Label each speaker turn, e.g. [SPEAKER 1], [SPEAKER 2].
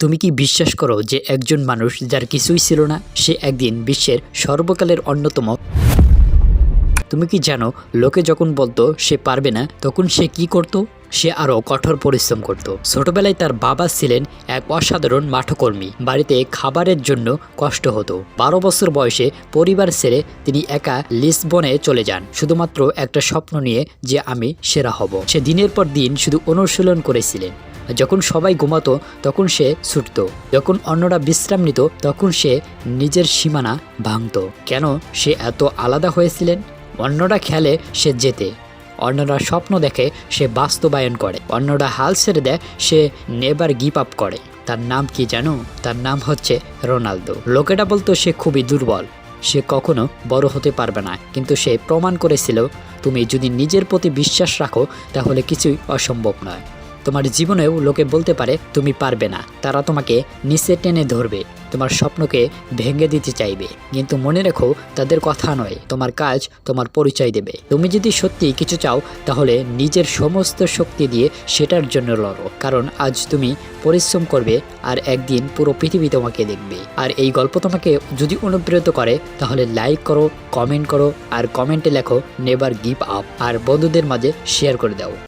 [SPEAKER 1] তুমি কি বিশ্বাস করো যে একজন মানুষ যার কিছুই ছিল না, সে একদিন বিশ্বের সর্বকালের অন্যতম? তুমি কি জানো, লোকে যখন বলতো সে পারবে না, তখন সে কি করত? সে আরও কঠোর পরিশ্রম করত। ছোটবেলায় তার বাবা ছিলেন এক অসাধারণ মাঠকর্মী। বাড়িতে খাবারের জন্য কষ্ট হতো। বারো বছর বয়সে পরিবার ছেড়ে তিনি একা লিসবনে চলে যান। শুধুমাত্র একটা স্বপ্ন নিয়ে যে আমি সেরা হব। সে দিনের পর দিন শুধু অনুশীলন করেছিলেন। যখন সবাই ঘুমাতো, তখন সে ছুটত। যখন অন্যরা বিশ্রাম নিত, তখন সে নিজের সীমানা ভাঙত। কেন সে এত আলাদা হয়েছিলেন? অন্যরা খেলে সে জেতে। অন্যরা স্বপ্ন দেখে সে বাস্তবায়ন করে। অন্যরা হাল ছেড়ে দেয়, সে নেবার গিপ আপ করে। তার নাম কি জানো? তার নাম হচ্ছে রোনালদো। লোকেরা বলতো সে খুবই দুর্বল। সে কখনো বড় হতে পারবে না। কিন্তু সে প্রমাণ করেছিল, তুমি যদি নিজের প্রতি বিশ্বাস রাখো, তাহলে কিছুই অসম্ভব নয়। তোমার জীবনেও লোকে বলতে পারে, তুমি পারবে না। তারা তোমাকে নিচে টেনে ধরবে, তোমার স্বপ্নকে ভেঙে দিতে চাইবে। কিন্তু মনে রেখো, তাদের কথা নয়, তোমার কাজ তোমার পরিচয় দেবে। তুমি যদি সত্যি কিছু চাও, তাহলে নিজের সমস্ত শক্তি দিয়ে সেটার জন্য লড়ো। কারণ আজ তুমি পরিশ্রম করবে, আর একদিন পুরো পৃথিবী তোমাকে দেখবে। আর এই গল্প তোমাকে যদি অনুপ্রেরিত করে, তাহলে লাইক করো, কমেন্ট করো, আর কমেন্টে লেখো, নেভার গিভ আপ। আর বন্ধুদের মাঝে শেয়ার করে দাও।